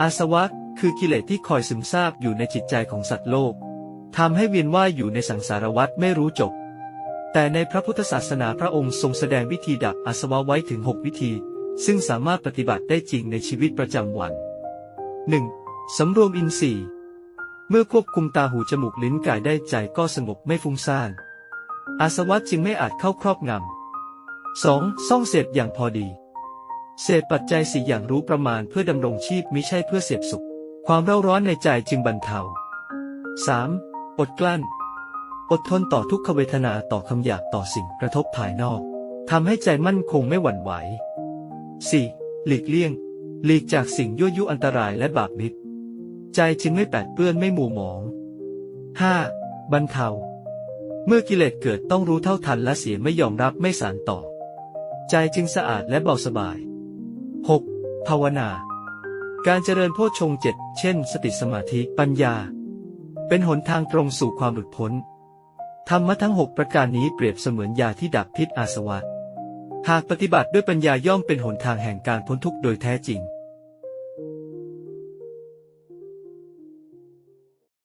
อาสวะคือกิเลสที่คอยซึมซาบอยู่ในจิตใจของสัตว์โลกทำให้เวียนว่ายอยู่ในสังสารวัฏไม่รู้จบ แต่ในพระพุทธศาสนาพระองค์ทรงแสดงวิธีดับอาสวะไว้ถึง 6 วิธี ซึ่งสามารถปฏิบัติได้จริงในชีวิตประจำวัน 1. สำรวมอินทรีย์เมื่อควบคุมตาหูจมูกลิ้นกายได้ใจก็สงบไม่ฟุ้งซ่าน อาสวะจึงไม่อาจเข้าครอบงำ 2. ซ่องเสพอย่างพอดี เสพปัจจัยสี่อย่างรู้ประมาณเพื่อดำรงชีพมิใช่เพื่อเสพสุข ความเร่าร้อนในใจจึงบรรเทา 3. อดกลั้น อดทนต่อทุกขเวทนาต่อคำหยาบต่อสิ่งกระทบภายนอกทำให้ใจมั่นคงไม่หวั่นไหว 4. หลีกเลี่ยง หลีกจากสิ่งยั่วยุอันตรายและบาปมิตร ใจจึงไม่แปดเปื้อนไม่หมู่หมอง 5. บรรเทา เมื่อกิเลสเกิดต้องรู้เท่าทันและเสียไม่ยอมรับไม่สารต่อ ใจจึงสะอาดและเบาสบาย 6. ภาวนา การเจริญโพชฌงเจ็ดเช่น สติสมาธิปัญญา เป็นหนทางตรงสู่ความหลุดพ้น ธรรมะทั้งหกประการนี้เปรียบเสมือนยาที่ดับพิษอาสวะ หากปฏิบัติด้วยปัญญาย่อมเป็นหนทางแห่งการพ้นทุกข์โดยแท้จริง